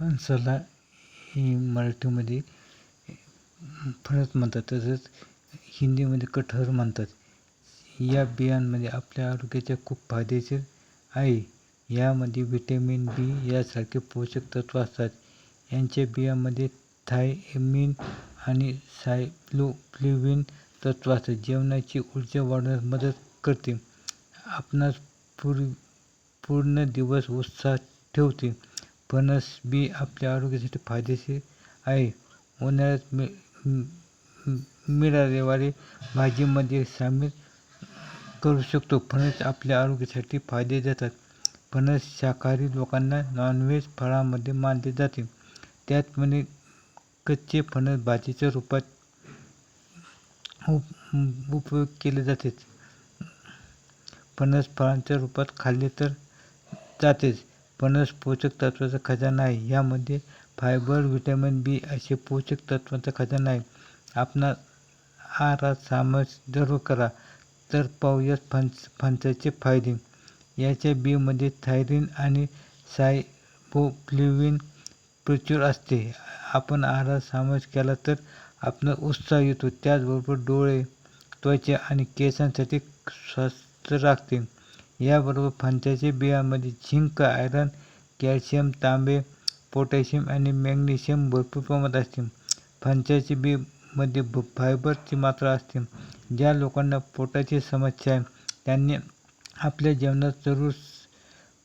सला ही मराठीमध्ये फणस म्हणतात. तसंच हिंदीमध्ये कटहर म्हणतात. या बियांमध्ये आपल्या आरोग्याच्या खूप फायदेशीर आहे. यामध्ये व्हिटॅमिन बी यासारखे पोषक तत्व असतात. यांच्या बियांमध्ये थायमिन आणि सायलोफ्लेविन तत्व असतात. जेवणाची ऊर्जा वाढवण्यास मदत करते. आपणास पूर पूर्ण दिवस उत्साह ठेवते. फणस बी आपल्या आरोग्यासाठी फायदेशीर आहे. उन्हाळ्यात मि मिळालेवारे भाजीमध्ये सामील करू शकतो. फणस आपल्या आरोग्यासाठी फायदे देतात. फणस शाकाहारी लोकांना नॉनव्हेज फळामध्ये मानले जाते. त्याचप्रमाणे कच्चे फणस भाजीच्या रूपात उप उपयोग केले जाते. फणस फळांच्या रूपात खाल्ले तर जातेच. फणस पोषक तत्वाचा खजाना आहे. यामध्ये फायबर व्हिटॅमिन बी असे पोषक तत्वांचा खजाना आहे. आपणास आहारात सामस जरूर करा. तर पाहूयात फणस फणसाचे फायदे. याच्या बीमध्ये थायरीन आणि सायबोफ्लिविन प्रचूर असते. आपण आहारात समावेश केला तर आपला उत्साह येतो. त्याचबरोबर डोळे त्वचा आणि केसांसाठी स्वस्थ राखते. याबरोबर फणसाच्या बियांमध्ये झिंक आयरन कॅल्शियम तांबे पोटॅशियम आणि मॅग्नेशियम भरपूर प्रमाणात असते. फणसाच्या बीमध्ये ब फायबरची मात्रा असते ज्या लोकांना पोटाची समस्या आहे त्यांनी आपल्या जेवणात जरूर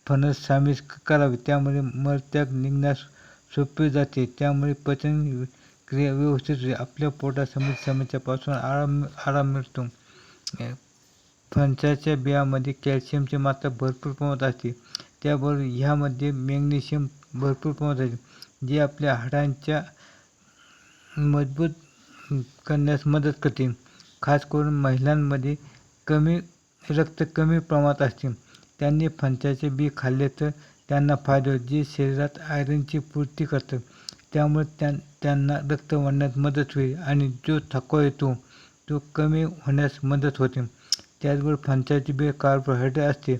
फणस सामील करावे. त्यामुळे मलत्याग निघण्यास सोपे जाते. त्यामुळे पचन क्रिया व्यवस्थित आपल्या पोटासंबंधी समस्यापासून आराम आराम मिळतो. फणसाच्या बियांमध्ये कॅल्शियमची मात्रा भरपूर प्रमाणात असते. त्याबरोबर ह्यामध्ये मॅग्नेशियम भरपूर प्रमाणात असते जे आपल्या हाडांच्या मजबूत करण्यास मदत करते. खास करून महिलांमध्ये कमी रक्त कमी प्रमाणात असते. त्यांनी फणसाचे बी खाल्ले तर त्यांना फायदा होईल जे शरीरात आयरनची पूर्ती करतं. त्यामुळे त्यां त्यांना रक्त वाढण्यास मदत होईल आणि जो थकवा येतो तो कमी होण्यास मदत होते. त्याचबरोबर फणसाची बी कार्बोहायड्रेट असते.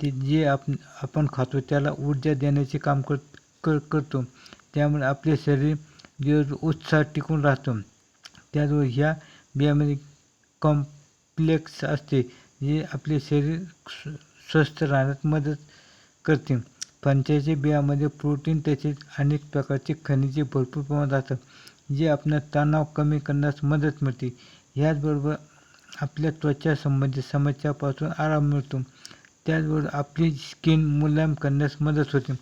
ते जे आप आपण खातो त्याला ऊर्जा देण्याचे काम कर कर करतो. त्यामुळे आपले शरीर दिवस उत्साह टिकून राहतो. त्याचबरोबर ह्या बियामध्ये कॉम्प्लेक्स असते जे आपले शरीर स्वस्थ राहण्यास मदत करते. फणसाच्या बियामध्ये प्रोटीन तसेच अनेक प्रकारचे खनिजे भरपूर प्रमाणात असतात जे आपल्या तणाव कमी करण्यास मदत मिळते. ह्याचबरोबर आपल्या त्वचा संबंधित समस्यापासून आराम मिळतो. त्याचबरोबर आपली स्किन मुलायम करण्यास मदत होते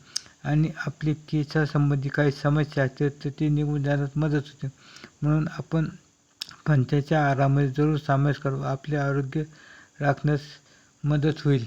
आणि आपली केसासंबंधी काही समस्या असतील तर ते निघून जाण्यास मदत होते. म्हणून आपण पंचाच्या आहारामध्ये जरूर समावेश करावा. आपले आरोग्य राखण्यास मदत होईल.